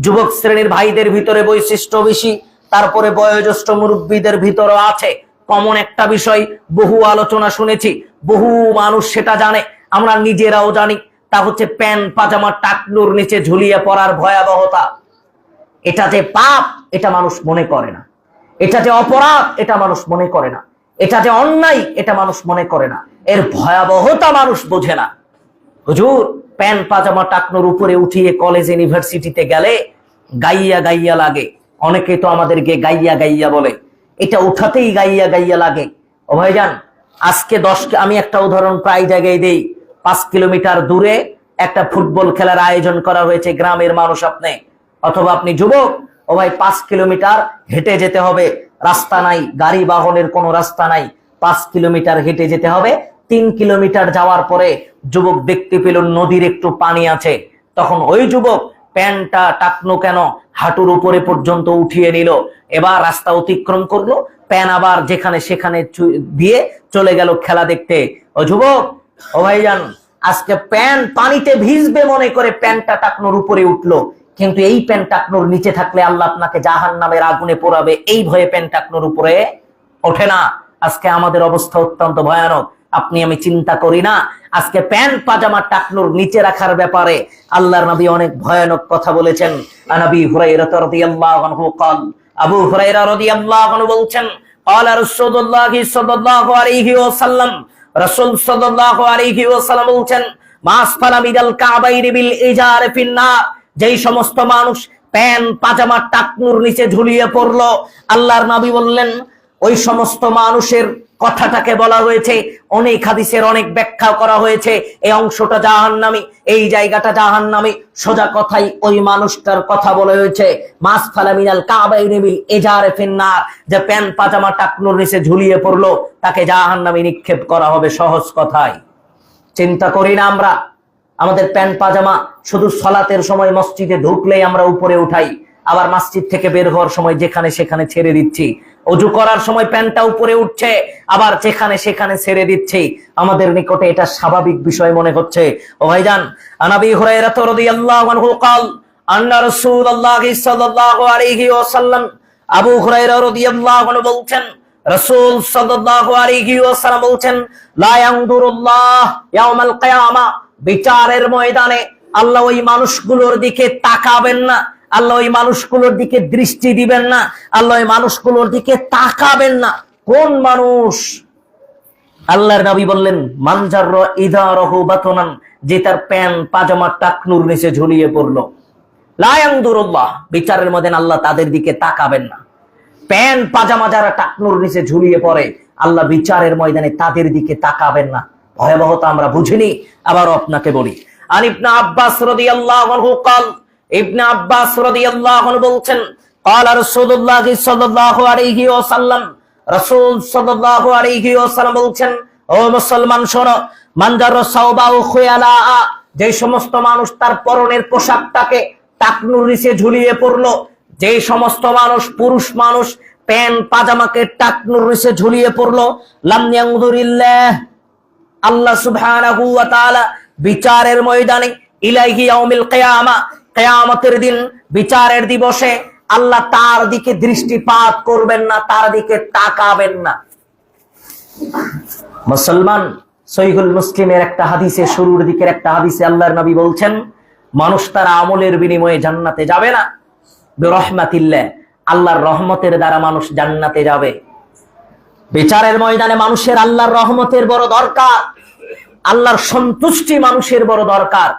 যুবক শ্রেণির ভাইদের ভিতরে বৈশিষ্ট্য বেশি, তারপরে বয়োজ্যেষ্ঠ মুরব্বীদের ভিতরে আছে। কমন একটা বিষয়, বহু আলোচনা শুনেছি, বহু মানুষ সেটা জানে, আমরা নিজেরাও জানি, তা হচ্ছে প্যান পাজামা, টাকনুর নিচে ঝুলিয়ে পড়ার ভয়াবহতা। এটা যে পাপ, এটা মানুষ মনে করে না। এটা যে অপরাধ, এটা মানুষ মনে করে না। এটা যে অন্যায়, এটা মানুষ মনে করে না। এর ভয়াবহতা মানুষ বোঝে না। হুজুর প্যান পাজামা টাকনোর উপরে উঠিয়ে কলেজ ইউনিভার্সিটিতে গেলে গাইয়া গাইয়া লাগে। অনেকে তো আমাদেরকে গাইয়া গাইয়া বলে। এটা উঠাতেই গাইয়া গাইয়া লাগে। ও ভাইজান, আজকে দশ আমি একটা উদাহরণ প্রায় জায়গায় দেই। পাঁচ কিলোমিটার দূরে একটা ফুটবল খেলার আয়োজন করা হয়েছে গ্রামের মানুষ আপনি। অথবা আপনি যুবক, ও ভাই, পাঁচ কিলোমিটার হেঁটে যেতে হবে। রাস্তা নাই, গাড়ি, বাহনের কোনো রাস্তা নাই। পাঁচ কিলোমিটার হেঁটে যেতে হবে। তিন কিলোমিটার যাওয়ার পরে যুবক দেখতে পেল নদীর একটু পানি আছে। তখন ওই যুবক প্যান্টটা টাকনো কেন হাঁটুর উপরে পর্যন্ত উঠিয়ে নিল। এবার রাস্তা অতিক্রম করল, প্যান আবার যেখানে সেখানে দিয়ে চলে গেল খেলা দেখতে। ও যুবক, ও ভাইজান, আজকে প্যান্ট পানিতে ভিজবে মনে করে প্যান্টটা টাকনোর উপরে উঠল। কিন্তু এই প্যান টাকনোর নিচে থাকলে আল্লাহ আপনাকে জাহান নামের আগুনে পোড়াবে। এই ভয়ে প্যান টাকনোর উপরে ওঠে না। আজকে আমাদের অবস্থা অত্যন্ত ভয়ানক। আপনি আমি চিন্তা করি না আজকে প্যান্ট পাজামা টাকনুর নিচে রাখার ব্যাপারে আল্লাহর নবী অনেক ভয়ানক কথা বলেছেন আনবী হুরাইরা রাদিয়াল্লাহু আনহু قال আবু হুরাইরা রাদিয়াল্লাহু আনহু বলছেন قال رسول الله صلى الله عليه وسلم রাসূল সাল্লাল্লাহু আলাইহি ওয়াসাল্লাম বলছেন মাসফালা মিদাল কাবাইরি বিল ইজার ফিন্নার যেই সমস্ত মানুষ প্যান পাজামা টাকনুর নিচে ঝুলিয়ে পড়লো আল্লাহর নবী বললেন ওই সমস্ত মানুষের কথাটাকে বলা হয়েছে, অনেক হাদিসের অনেক ব্যাখ্যা করা হয়েছে, এই অংশটা জাহান্নামী, এই জায়গাটা জাহান্নামী, সোজা কথাই ওই মানুষটার কথা বলা হয়েছে। মাস ফালামিনাল কাবাই নেবিল এজারে ফিন্নার, যে প্যান পাজামা টাকনুর নিচে ঝুলিয়ে পড়ল, তাকে জাহান্নামী নিক্ষেপ করা হবে সহজ কথায় চিন্তা করি না আমরা, আমাদের প্যান্ট পাজামা শুধু সলাতের সময় মসজিদে ঢুকলেই আমরা উপরে উঠাই আবার মসজিদ থেকে বের হওয়ার সময় যেখানে সেখানে ছেড়ে দিচ্ছি অজু করার সময় প্যান্টটা উপরে উঠছে আবার যেখানে সেখানে ছেড়ে দিচ্ছি আমাদের নিকটে এটা স্বাভাবিক বিষয় মনে হচ্ছে ও ভাইজান আনাবি হুরায়রা রাদিয়াল্লাহু আনহু قال আন্না রাসূলুল্লাহ সাল্লাল্লাহু আলাইহি ওয়াসাল্লাম আবু হুরায়রা রাদিয়াল্লাহু আনহু বলছেন রাসূল সাল্লাল্লাহু আলাইহি ওয়াসাল্লাম বলছেন লা ইয়ানদুরুল্লাহ ইয়াউমাল কিয়ামা বিচারের ময়দানে আল্লাহ ওই মানুষগুলোর দিকে তাকাবেন না আল্লাহ ওই মানুষগুলোর দিকে দৃষ্টি দিবেন না, আল্লাহ ওই মানুষগুলোর দিকে তাকাবেন না। কোন মানুষ? আল্লাহর নবী বললেন মানজার ইদা রহ বাতনান যে তার প্যান, পাজামা, টাকনুর নিচে ঝুলিয়ে পড়ল। লায়াংদুরুল্লাহ বিচারের মধ্যে আল্লাহ তাদের দিকে তাকাবেন না। প্যান, পাজামা যারা টাকনুর নিচে ঝুলিয়ে পড়ে, আল্লাহ বিচারের ময়দানে তাদের দিকে তাকাবেন না। ভয়াবহতা আমরা বুঝিনি আবার আপনাকে বলি। আনিবনা আব্বাস রদি আল্লাহ কাল ইবনা আব্বাস রাদিয়াল্লাহু আনহু বলছেন বলছেন, ও মুসলমান শোনো যে সমস্ত মানুষ তার পরনের পোশাকটাকে টাকনুর নিচে ঝুলিয়ে পড়ল যে সমস্ত মানুষ, পুরুষ মানুষ প্যান্ট, পাজামাকে টাকনুর নিচে ঝুলিয়ে পড়ল লামনিয়াংদুরিল্লাহ আল্লাহ সুবহানাহু ওয়া তাআলা বিচারের ময়দানে ইলাইহি ইয়াউমিল কিয়ামা কিয়ামতের দিন বিচারের দিবসে আল্লাহ তার দিকে দৃষ্টিপাত করবেন না, তার দিকে তাকাবেন না। মুসলমান সহিহুল মুসলিমের একটা হাদিসে, শুরুর দিকের একটা হাদিসে আল্লাহর নবী বলছেন, মানুষ তার আমলের বিনিময়ে জান্নাতে যাবে না। বিরহমাতিল্লাহ, আল্লাহর রহমতের দ্বারা মানুষ জান্নাতে যাবে। বিচারের ময়দানে মানুষের আল্লাহর রহমতের বড় দরকার, আল্লাহর সন্তুষ্টি মানুষের বড় দরকার।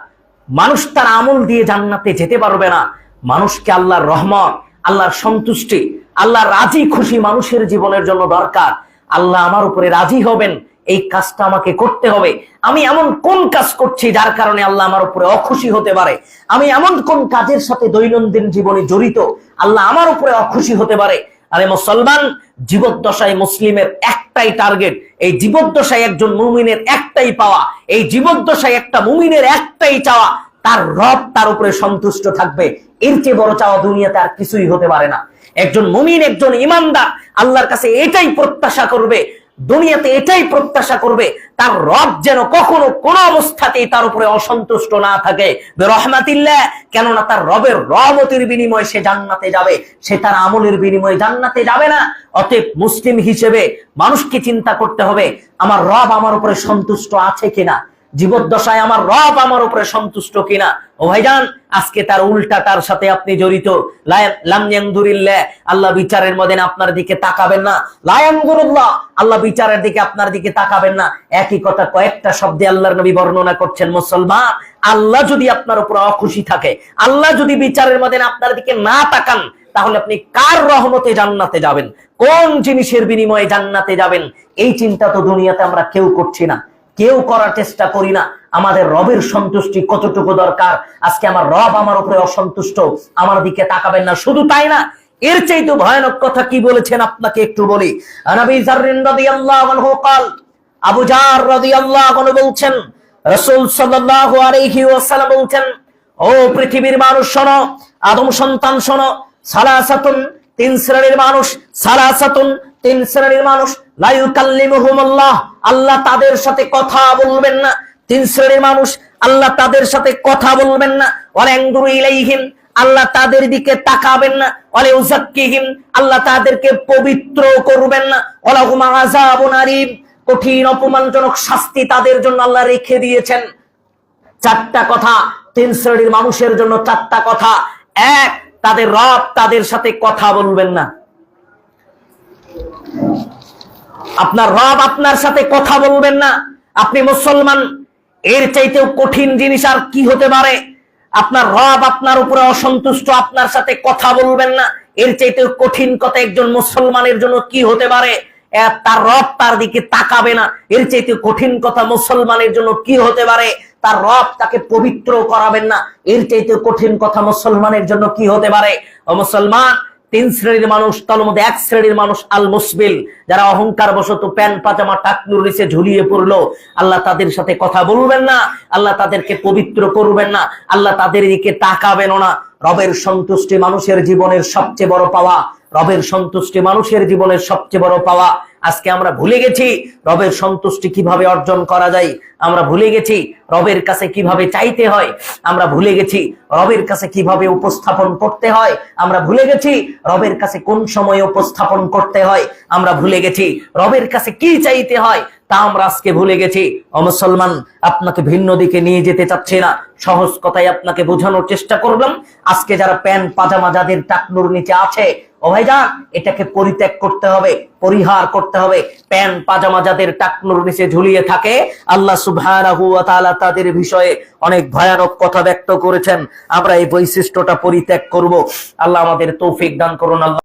মানুষ তার আমল দিয়ে জান্নাতে যেতে পারবে না। মানুষকে আল্লাহর রহমত, আল্লাহর সন্তুষ্টি আল্লাহর রাজি খুশি মানুষের জীবনের জন্য দরকার। আল্লাহ আমার উপরে রাজি হবেন, এই কাজটা আমাকে করতে হবে। আমি এমন কোন কাজ করছি যার কারণে আল্লাহ আমার উপরে অখুশি হতে পারে? আমি এমন কোন কাজের সাথে দৈনন্দিন জীবনে জড়িত, আল্লাহ আমার উপরে অখুশি হতে পারে? আরে মুসলমান, জীবদ্দশায় মুসলিমের একটাই টার্গেট, এই জীবদ্দশায় একজন মুমিনের একটাই পাওয়া, এই জীবদ্দশায় একটা মুমিনের একটাই চাওয়া। তার রব তার উপরে সন্তুষ্ট থাকবে। এর চেয়ে বড় চাওয়া দুনিয়াতে আর কিছুই হতে পারে না। একজন মুমিন, একজন ইমানদার আল্লাহর কাছে এটাই প্রত্যাশা করবে। দুনিয়াতে এটাই প্রত্যাশা করবে, তার রব যেন কখনো কোন অবস্থাতেই তার উপরে অসন্তুষ্ট না থাকে। রহমাতিল্লাহ কেননা তার রবের রহমতের বিনিময়ে সে জান্নাতে যাবে। সে তার আমলের বিনিময়ে জান্নাতে যাবে না। অতএব মুসলিম হিসেবে মানুষকে চিন্তা করতে হবে, আমার রব আমার উপরে সন্তুষ্ট আছে কিনা? জীবদ্দশায় আমার রব আমার উপরে সন্তুষ্ট কিনা? ও ভাইজান, আজকে তার উল্টা তার সাথে আপনি জড়িত। আল্লাহ বিচারের মধ্যে আপনার দিকে তাকাবেন না। লায়াংদুরুল্লাহ আল্লাহ বিচারের দিকে আপনার দিকে তাকাবেন না। একই কথা কয়েকটা শব্দে আল্লাহর নবী বর্ণনা করছেন, মুসলমান, আল্লাহ যদি আপনার উপর অখুশি থাকে, আল্লাহ যদি বিচারের মধ্যে আপনার দিকে না তাকান, তাহলে আপনি কার রহমতে জান্নাতে যাবেন? কোন জিনিসের বিনিময়ে জান্নাতে যাবেন? এই চিন্তা তো দুনিয়াতে আমরা কেউ করছি না। কেউ করার চেষ্টা করি না। আমাদের রবের সন্তুষ্টি কতটুকু দরকার? আজকে আমার রব আমার উপরে অসন্তুষ্ট, আমার দিকে তাকাবেন না। শুধু তাই না, এর চাইতে ভয়ানক কথা কি বলেছেন আপনাকে একটু বলি? বলছেন, রসুল সাল্লাল্লাহু বলছেন, ও পৃথিবীর মানুষ শোনো, আদম সন্তান শোনো, সালাসাতুন, তিন শ্রেণির মানুষ, সালাসাতুন তিন শ্রেণির মানুষ লাইউকাল্লিমুহুমুল্লাহ আল্লাহ তাদের সাথে কথা বলবেন না। তিন শ্রেণির মানুষ, আল্লাহ তাদের সাথে কথা বলবেন না। ইলাইহিম, আল্লাহ তাদের দিকে তাকাবেন না। ওয়ালা ইউযাক্কিহিম আল্লাহ তাদেরকে পবিত্র করবেন না। ওয়ালাহুম আযাবুন আলীম, কঠিন অপমানজনক শাস্তি তাদের জন্য আল্লাহ রেখে দিয়েছেন। চারটা কথা, তিন শ্রেণির মানুষের জন্য চারটা কথা। এক, তাদের রব তাদের সাথে কথা বলবেন না। আপনার রব আপনার সাথে কথা বলবেন না। আপনি মুসলমান, এর চাইতেও কঠিন জিনিস আর কি হতে পারে? আপনার রব আপনার উপরে অসন্তুষ্ট, আপনার সাথে কথা বলবেন না। এর চাইতেও কঠিন কথা একজন মুসলমানের জন্য কি হতে পারে? তার রব তার দিকে তাকাবে না। এর চাইতে কঠিন কথা মুসলমানের জন্য কি হতে পারে? তার রব তাকে পবিত্র করাবেন না। এর চাইতে কঠিন কথা মুসলমানের জন্য কি হতে পারে? মুসলমান তিন শ্রেণির মানুষ, তার মধ্যে এক শ্রেণির মানুষ আল মুসবিল যারা অহংকার বশত প্যান, পাজামা, টাকনুর নিচে ঝুলিয়ে পড়ল। আল্লাহ তাদের সাথে কথা বলবেন না, আল্লাহ তাদেরকে পবিত্র করবেন না, আল্লাহ তাদের দিকে তাকাবেন না। রবের সন্তুষ্টি মানুষের জীবনের সবচেয়ে বড় পাওয়া, রবের সন্তুষ্টি মানুষের জীবনের সবচেয়ে বড় পাওয়া। আজকে আমরা ভুলে গেছি রবের সন্তুষ্টি কীভাবে অর্জন করা যায়। আমরা ভুলে গেছি রবের কাছে কীভাবে চাইতে হয়। আমরা ভুলে গেছি রবের কাছে কীভাবে উপস্থাপন করতে হয়। আমরা ভুলে গেছি রবের কাছে কোন সময় উপস্থাপন করতে হয়। আমরা ভুলে গেছি রবের কাছে কি চাইতে হয় তা আমরা আজকে ভুলে গেছি। ও মুসলমান, আপনাকে ভিন্ন দিকে নিয়ে যেতে চাচ্ছি না। সহজ কথায় আপনাকে বোঝানোর চেষ্টা করলাম। আজকে যারা প্যান্ট, পাজামা যাদের টাকনুর নিচে আছে ও ভাইজান এটাকে পরিত্যাগ করতে হবে, পরিহার করতে হবে। প্যান পাজামা যাদের টাকনুর নিচে ঝুলিয়ে থাকে, আল্লাহ সুবহানাহু ওয়া তাআলা তাদের বিষয়ে অনেক ভয়ানক কথা ব্যক্ত করেছেন। আমরা এই বৈশিষ্ট্যটা পরিত্যাগ করব। আল্লাহ আমাদের তৌফিক দান করুন, আল্লাহ